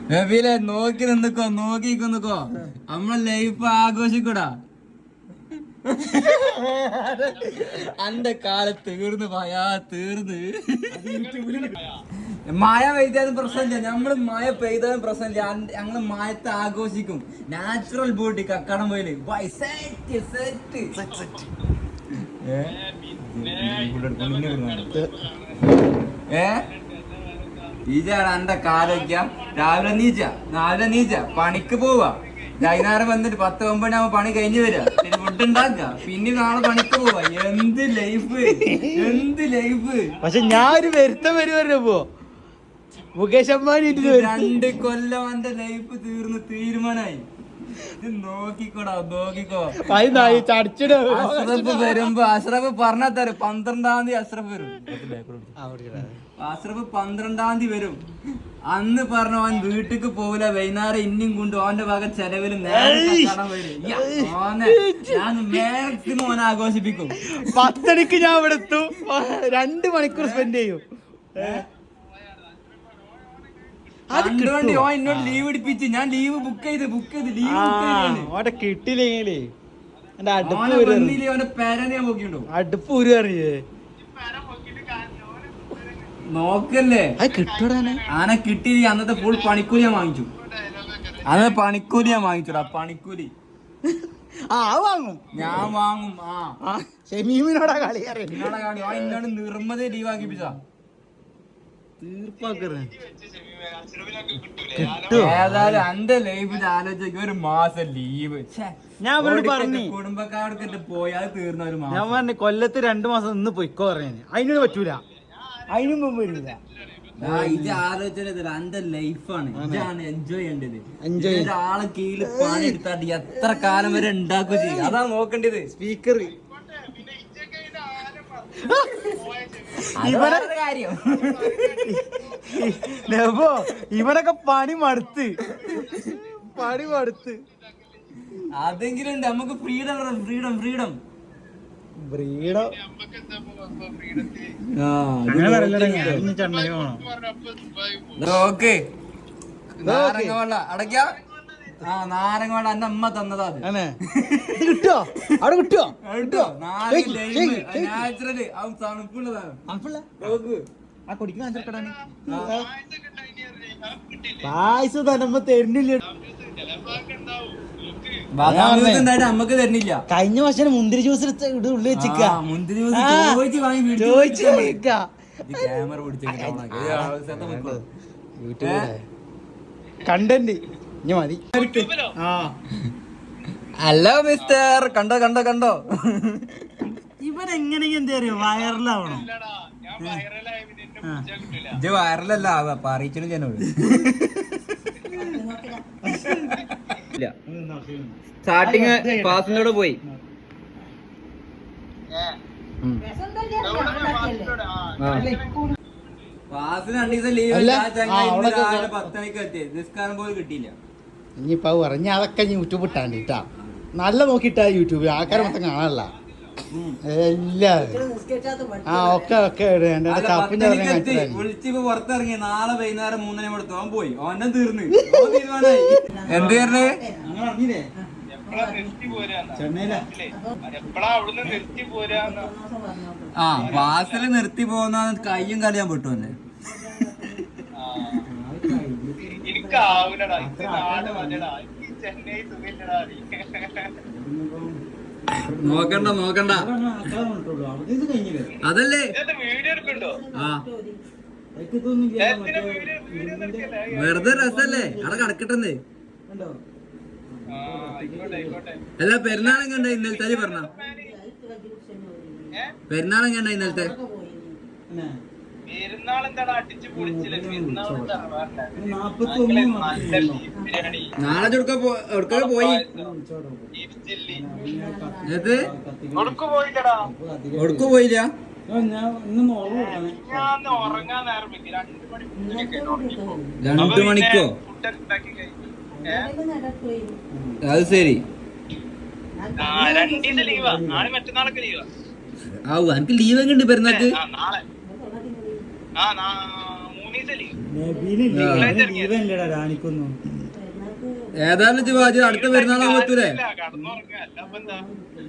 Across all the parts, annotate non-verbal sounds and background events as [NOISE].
നബീലെ നോക്കി നിന്നിക്കോ നോക്കി നിന്നിക്കോ. നമ്മളെ ലൈഫ് ആഘോഷിക്കൂടാ. അന്റെ കാല തീർന്ന് പയാ തീർന്ന്. മഴ പെയ്താലും പ്രശ്നമില്ല. നമ്മൾ മഴ പെയ്താലും പ്രശ്നമില്ല. ഞങ്ങൾ മഴത്തെ ആഘോഷിക്കും. Natural beauty Kakkadampoyil. ബൈ സെറ്റ് സെറ്റ് ഏ? ഈജാണ് എന്റെ കാലൊക്കെ രാവിലെ നീച്ച രാവിലെ നീച്ച പണിക്ക് പോവാ. വൈകുന്നേരം വന്നിട്ട് പത്ത് ഒമ്പത് ആവുമ്പോ പണി കഴിഞ്ഞു വരിക പിന്നെ ഫുഡ് ഉണ്ടാക്കുക പിന്നെ നാളെ പണിക്ക് പോവാ. എന്ത് ലൈഫ് എന്ത് ലൈഫ് പക്ഷെ ഞാൻ ഒരു വരുത്തം വരുമല്ലോ മുകേഷ് അമ്പാനി രണ്ട് കൊല്ലം എന്റെ ലൈഫ് തീർന്ന് തീരുമാനായി. ഇത് നോക്കിക്കോടാ നോക്കിക്കോ. അഷ്റഫ് വരുമ്പോ അഷ്റഫ് പറഞ്ഞാ തരും. പന്ത്രണ്ടാം തീയതി അഷ്റഫ് വരും. അഷ്റഫ് പന്ത്രണ്ടാം തീയതി വരും. അന്ന് പറഞ്ഞ അവൻ വീട്ടിക്ക് പോവില്ല. വൈകുന്നേരം ഇന്നും കൊണ്ട് അവന്റെ ഭാഗം യ്യ, ഞാൻ മാക്സിമം ഓനെ ആഘോഷിപ്പിക്കും. പത്തണിക്ക് ഞാൻ ഇവിടെ എത്തും. രണ്ട് മണിക്കൂർ സ്പെൻഡ് ചെയ്യും. ഓൻ എന്നോട് ലീവ് ഞാൻ ലീവ് ബുക്ക് ചെയ്ത് ബുക്ക് ചെയ്ത് ലീവ് ഓടെ എന്റെ അടുപ്പ് ഓനെ ഊരി എറിയും. വന്നില്ലേ അവന്റെ പേരനെ ഞാൻ നോക്കിണ്ടോ അടുപ്പ് ഊരി അറിയേ നോക്കല്ലേ? അത് കിട്ടൂടാനെ. ആനെ കിട്ടി അന്നത്തെ ഫുൾ പണിക്കൂലി ഞാൻ വാങ്ങിച്ചു. അന്നത്തെ പണിക്കൂലി ഞാൻ വാങ്ങിച്ചുടാ പണിക്കൂലി. ആ വാങ്ങും. ഞാൻ വാങ്ങും ആ. ഷെമീമിനോടാ കളി അറിയാം കാണി ആ എന്നോട് നിർമ്മത ലീവ് ആക്കിപ്പിച്ചാ തീർപ്പാക്കറേ. ഏതായാലും എന്റെ ലൈഫിൽ ആലോചിക്ക ഒരു മാസം ലീവ് ഞാൻ അവരോട് പറഞ്ഞു. കുടുംബക്കാർക്ക് പോയാൽ തീർന്ന ഒരു മാസം. ഞാൻ പറഞ്ഞു കൊല്ലത്ത് രണ്ടു മാസം നിന്ന് പൊയ്ക്കോ പറഞ്ഞു. അതിനോട് പറ്റൂല. അതിനും മുമ്പ് വരില്ല ഇത് ആലോചന അന്റെ ലൈഫാണ്. ഇതാണ് എൻജോയ് ചെയ്യേണ്ടത്. ഒരാളെ കീഴിൽ പണി എടുത്താണ്ട് എത്ര കാലം വരെ ഉണ്ടാക്കുക ചെയ്യും. അതാ നോക്കേണ്ടത്. സ്പീക്കർ നെബോ ഇവനൊക്കെ പണി മടുത്ത്. പണി മടുത്ത്. അതെങ്കിലും ഉണ്ട്. നമുക്ക് ഫ്രീഡം ഫ്രീഡം ഫ്രീഡം ബ്രീഡോ. നോക്ക്. നാരങ്ങ വെള്ള അടയ്ക്ക? ആ നാരങ്ങ വെള്ള എന്റെ അമ്മ തന്നതാ കിട്ടോ അവിടെ കിട്ടോ കേട്ടോ. നാച്ചുറൽ അത് തണുപ്പുള്ളതാണ് പായസം തന്നെ തരുന്നില്ല. അമ്മയ്ക്ക് തരുന്നില്ല. കഴിഞ്ഞ വർഷം മുന്തിരി ജ്യൂസ് എടുത്ത് ഇവിടെ ഉള്ളിൽ വെച്ചിക്ക. മുന്തിരി ജ്യൂസ് ക്യാമറ പിടിച്ചു കണ്ടന്റ് ഇനി മതി. ഹലോ മിസ്റ്റർ കണ്ടോ കണ്ടോ കണ്ടോ? ഇവരെങ്ങനെ എന്താ അറിയോ വയറിലാവണം ഇത് വൈറലല്ല അറിയിച്ചു ഞാനോട് സ്റ്റാർട്ടിങ് പാസിലൂടെ പോയി. രണ്ടു ദിവസം ലീവ് രാവിലെ എത്തി നിസ്കാരം പോലും കിട്ടിയില്ല. ഇനിയിപ്പോ പറഞ്ഞ അതൊക്കെ യൂട്യൂബ് ഇട്ടാണ്ട് ഇട്ടാ നല്ല നോക്കിയിട്ടാ യൂട്യൂബ് ആൾക്കാരെ മൊത്തം കാണാനല്ല. എല്ലാരും ആ ഒക്കെ ഒക്കെ എന്റെ കപ്പിന്റെ പുറത്തിറങ്ങി. നാളെ വൈകുന്നേരം മൂന്നര കൊടുത്തു അവൻ പോയി. അവനെ തീർന്ന്? എന്ത് പറഞ്ഞേ ആ ക്ലാസ്സിൽ നിർത്തി പോകുന്ന കയ്യും കളിയാൻ പെട്ടു അല്ലേ എനിക്കാവൂലടാ നാട് ചെന്നൈ സുഖമില്ലടാ നോക്കണ്ട നോക്കണ്ട. അതല്ലേ? ആ. വെറുതെ രസല്ലേ? അവിടെ കടക്കട്ടെന്ന്. അല്ല പെരുന്നാളും ഉണ്ടായി ഇന്നലത്തെ പറഞ്ഞ? പെരുന്നാളും കണ്ട ഉണ്ടായി ഇന്നലത്തെ? നാളെ എവിടുക്ക പോയി? ഏത്? ഒടുക്കു പോയില്ല? രണ്ടു മണിക്കോ? അത് ശരി. ആ എനിക്ക് ലീവ്. എങ്ങനെ ഉണ്ട് പെരുന്നാൾക്ക് ആ നാ- മൂന്നീസം ലീവ് നബീലില്ലേ ആ. അവന് ലീവല്ലടാ രാണിക്കൊന്നും. ഏതായാലും ശിവാജി അടുത്ത പെരുന്നാളാ പറ്റൂലേ?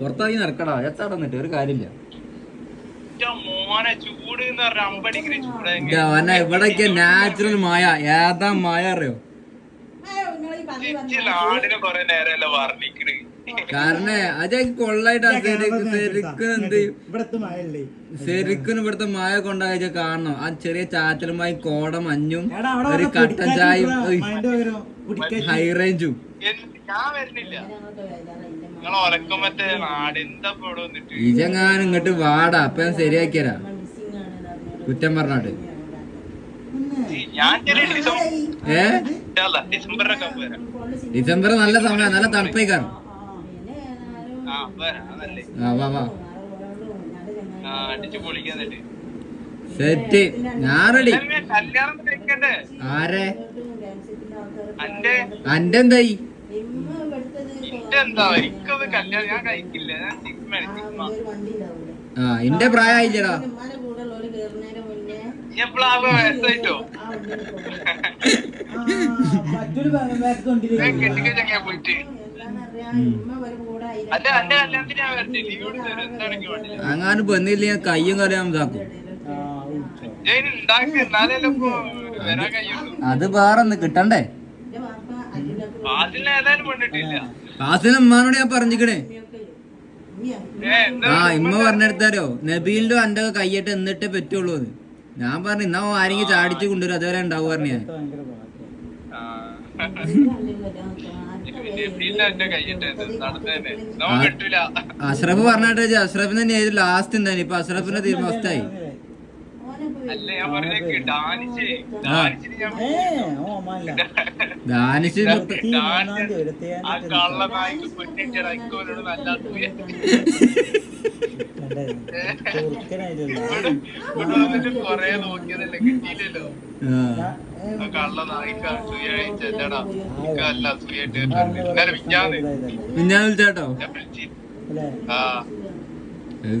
പുറത്താക്കി നടക്കടാ എത്താടന്നിട്ട് ഒരു കാര്യമില്ല. ഇവിടൊക്കെ നാച്ചുറൽ മായ ഏതാ മായ അറിയോ? നാടിനെ കൊറേ നേരമല്ല വർണിക്കണ്. കാരണം അത് കൊള്ളായിട്ട് ശരിക്കും ഇവിടുത്തെ മായ കൊണ്ടായ കാണണം ആ ചെറിയ ചാറ്റലുമായി കോട മഞ്ഞും ഒരു കട്ടൻ ചായയും കുടിക്കാൻ ഹൈ റേഞ്ചും എന്ത് ഞാൻ വരുന്നില്ല. നിങ്ങൾ ഒലക്കുമ്പത്തെ നാട് എന്താ ഇപ്പൊ വന്നിട്ട് ഇജങ്ങാനും ഇങ്ങോട്ട് വാടാ അപ്പൊ ഞാൻ ശരിയാക്കിയരാ. കുറ്റം പറഞ്ഞാട്ട് ഞാൻ ചെറിയ ഡിസംബർ ഏ? ഡിസംബർ നല്ല സമയം നല്ല തണുപ്പേക്കാണ് ആ വരാം അതല്ലേ ആ വാ വാ ആ അടിച്ചു പൊളിക്കാൻ എന്നിട്ട് സെറ്റ്. ഞാൻ റെഡി. ഞാൻ കല്യാണം കഴിക്കണ്ടേ? ആരെ? അന്റെ? അന്റെ എന്തായി ആ എന്റെ പ്രായമായില്ലടാ. [LAUGHS] ഞാൻ അങ്ങാനും പെന്നില്ല ഞാൻ കയ്യും കറിയാൻ ഇതാക്കും. അത് വേറെ ഒന്ന് കിട്ടണ്ടേ? ഫാസിന് ഉമ്മാനോട് ഞാൻ പറഞ്ഞിക്കണേ. ആ ഇമ്മ പറഞ്ഞെടുത്താരോ? നബീലിന്റെ അന്റെ കയ്യിട്ട് എന്നിട്ടേ പറ്റുള്ളൂ അത് ഞാൻ പറഞ്ഞു ഇന്നാ ആരെങ്കിലും ചാടിച്ചു കൊണ്ടുവരും അതുവരെ ഉണ്ടാവും പറഞ്ഞു ഞാൻ. അഷ്റഫ് പറഞ്ഞിട്ട് അഷ്റഫിന് തന്നെ ലാസ്റ്റ് എന്തായാലും. ഇപ്പൊ അഷ്റഫിന്റെ തീരുമാനത്തായി [LAUGHS] കൊറേ നോക്കിയതല്ലേ കിട്ടിയില്ലല്ലോ.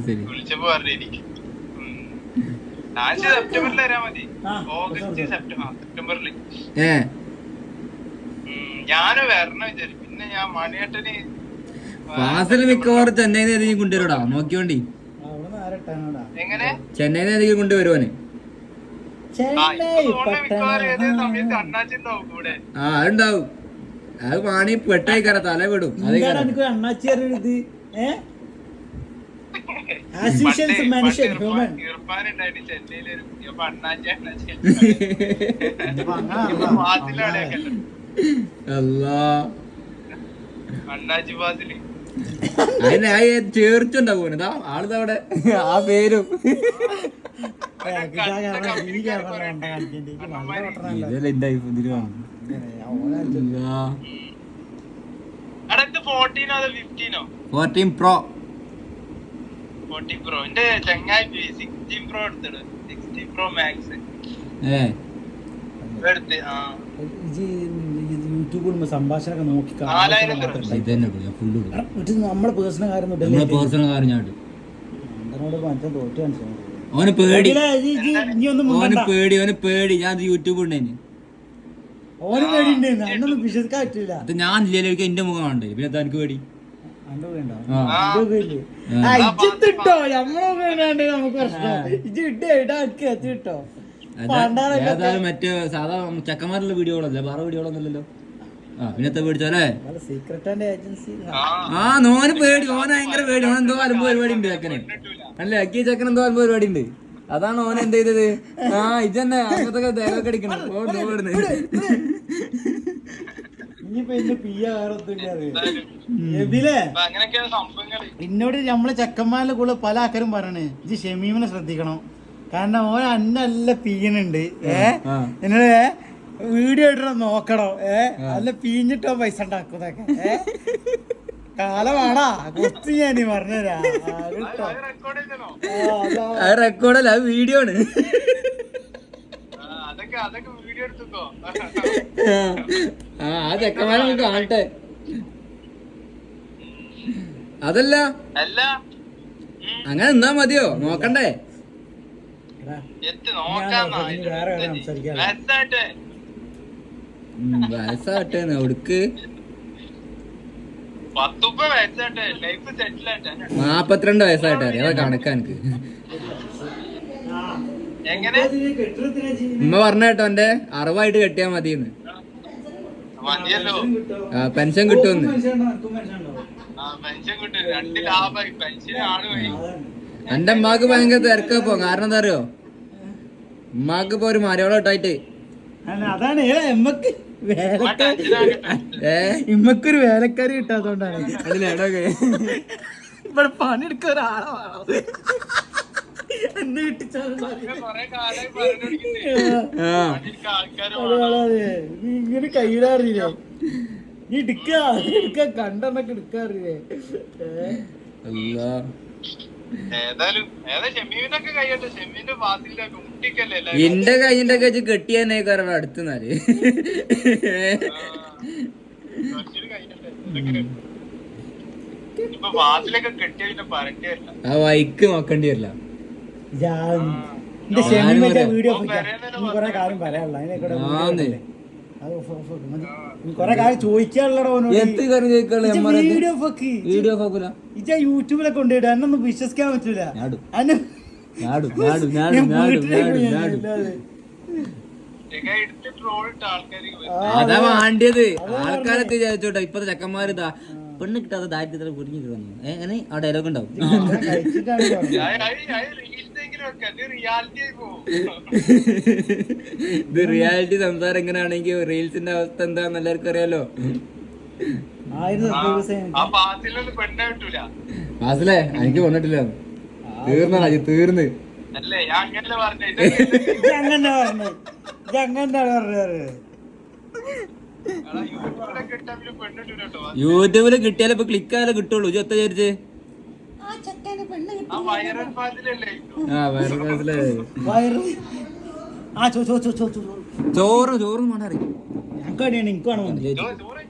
ശരി. വിളിച്ചപ്പോ പറഞ്ഞു എനിക്ക് ഫാസിൽ മിക്കവാറും ചെന്നൈയിൽ നിന്ന് ഏതെങ്കിലും കൊണ്ടുവരൂടാ. നോക്കിയോണ്ടി. എങ്ങനെ ചെന്നൈയിൽ നിന്ന് ഏതെങ്കിലും കൊണ്ടുവരുവാന്. ആ, അതുണ്ടാവും. അത് പാണി കര തല വിടും അതേ എന്താണ് എനിക്ക് അണ്ണാച്ചി അറിയത് ഏ? മനുഷ്യൻ ഹ്യൂമൻ അതിന് ആ ചേർച്ചുണ്ടാവും പേരും. ഇതല്ലേ എന്റെ ഇതിൽ 14 പ്രോ ഫോർട്ടീൻ പ്രോ എന്റെ ചങ്ങായി സിക്സ്റ്റീൻ പ്രോ എടുത്തിട്. സിക്സ്റ്റീൻ പ്രോ മാക്സ് സംഭാഷണമൊക്കെ നോക്കി പേഴ്സണൽ കാര്യം പേഴ്സണൽ കാര്യം ഓന് പേടി. ഓന്. പേടി ഓന് പേടി. ഞാൻ യൂട്യൂബ് ഓന് പറ്റില്ല. അത് ഞാൻ ഇല്ലല്ലോ എന്റെ മുഖം പിന്നെ തനിക്ക് എനിക്ക് പേടി? അന്റെ പേടിയുണ്ടോ? ആ. അന്റെ പേടിയില്ലേ? ആ. ആ, ഇജ്ജ് ഇട്ടോ? നമ്മളെ പേടാണ്ട് നമുക്ക് പ്രശ്നം. ഇജ്ജ് ഇട്ടോ ഇടാ എനിക്ക് എത്തിട്ടോ അത് പണ്ടാരൊക്കെ ഏതായാലും മറ്റേ സാധാ ചക്കന്മാരുടെ വീഡിയോകളല്ലേ? വേറെ വീഡിയോകളൊന്നുമല്ലല്ലോ ആ പിന്നത്തെ പേടിച്ചോലേ ആ നോന് പേടി. ഓന ഭയങ്കര പേടി. ഓൻ എന്തോ അലമ്പ് പരിപാടി ഉണ്ട് ചക്കനെ. അല്ലേ? അക്കി ചക്കൻ എന്തോ അലമ്പ് പരിപാടി ഉണ്ട് അതാണ് ഓൻ എന്ത് ചെയ്തത്? ആ ഇജന്നെ അങ്ങനത്തെ ദേഹമൊക്കെ അടിക്കണം. ഓ ഓടുന്നത് ഇനിയിപ്പോ ഇന്ന് എബിലേ എന്നോട് നമ്മളെ ചെക്കന്മാരുടെ കൂടെ പല ആൾക്കാരും പറയണേ ഇത് ഷമീമിനെ ശ്രദ്ധിക്കണം. കാരണം ഓൻ അന്നല്ല പീയണുണ്ട് ഏ. എന്നോട് വീഡിയോ ഇടണം നോക്കണം ഏ? നല്ല പീഞ്ഞിട്ടോ പൈസ ഉണ്ടാക്കുന്നൊക്കെ ഏ? കാലമാടാ കൊച്ചു ഞാൻ പറഞ്ഞുതരാ. അത് റെക്കോർഡല്ല അത് വീഡിയോ ആണ്. ആ, അതൊക്കെ അതൊക്കെ വീഡിയോ എടുത്തുക്കോ ആ ആ ചെക്കന്മാരെ നമുക്ക് കാണട്ടെ. അതല്ല. അങ്ങനെ നിന്നാ മതിയോ? നോക്കണ്ടേ. വയസ്സാട്ടെ സെറ്റിലാട്ടെ നാപ്പത്തിരണ്ട് വയസ്സായിട്ട് അറിയാം കണക്കാ എനിക്ക്. ഉമ്മ പറഞ്ഞ കേട്ടോ എന്റെ അറിവായിട്ട് കെട്ടിയാ മതിന്ന് മതിയല്ലോ. പെൻഷൻ കിട്ടുമെന്ന്. എന്റെ ഉമ്മാക്ക് ഭയങ്കര തിരക്കപ്പോ കാരണം എന്താ അറിയോ? ഉമ്മാക്ക് ഇപ്പൊ ഒരു മരയോളം ഇട്ടായിട്ട്. അതാണ്. ഏ, എമ്മക്ക് ഇമ്മക്കൊരു വേലക്കാരി കിട്ടാത്തോണ്ടാണ് അതിലേടൊക്കെ ഇവിടെ പണിയെടുക്കാൻ ഒരാളാണോ എന്ന് ഇങ്ങനെ കയ്യിലറിയില്ലേ? നീ എടുക്ക എടുക്ക കണ്ടെണ്ണൊക്കെ എടുക്കാറില്ലേ. എന്റെ കയ്യിന്റെ ഒക്കെ കെട്ടിയെന്നെ കാരണം അടുത്തുന്നാൽ ആ വൈക്ക് നോക്കേണ്ടി വരില്ല. എന്റെ വീഡിയോ കാര്യം പറയാനുള്ള. കൊറേ കാര്യം വീഡിയോ ഫോക്ക് വീഡിയോ ഇജ യൂട്യൂബിലൊക്കെ ഉണ്ട് എന്നൊന്നും വിശ്വസിക്കാൻ പറ്റൂല. അതാ വേണ്ടിയത്. ആൾക്കാരൊക്കെ വിചാരിച്ചോട്ടെ ഇപ്പത്തെ ചെക്കന്മാര് ഇതാ പെണ്ണ് കിട്ടാതെ ദാരിദ്ര്യത്തിൽ കുടുങ്ങി കിടന്നു എങ്ങനെ? ആ ഡയലോഗ് ഉണ്ടാവും. ഇത് റിയാലിറ്റി സംസാരം എങ്ങനെയാണെങ്കിൽ റീൽസിന്റെ അവസ്ഥ എന്താന്ന് എല്ലാവർക്കും അറിയാലോ. ഫാസിലേ എനിക്ക് വന്നിട്ടില്ല തീർന്ന രാജി തീർന്ന്. യൂട്യൂബിൽ കിട്ടിയാലേ ഇപ്പൊ ക്ലിക്ക് ആയാലേ കിട്ടുള്ളൂ. ഇജ്ജ് ഒത്ത വിചാരിച്ച്? ചോറ് ചോറും മാണ്ടാറി ഞങ്ങൾക്ക് വേണ്ടിയാണ് എനിക്ക് വേണം ചോറ്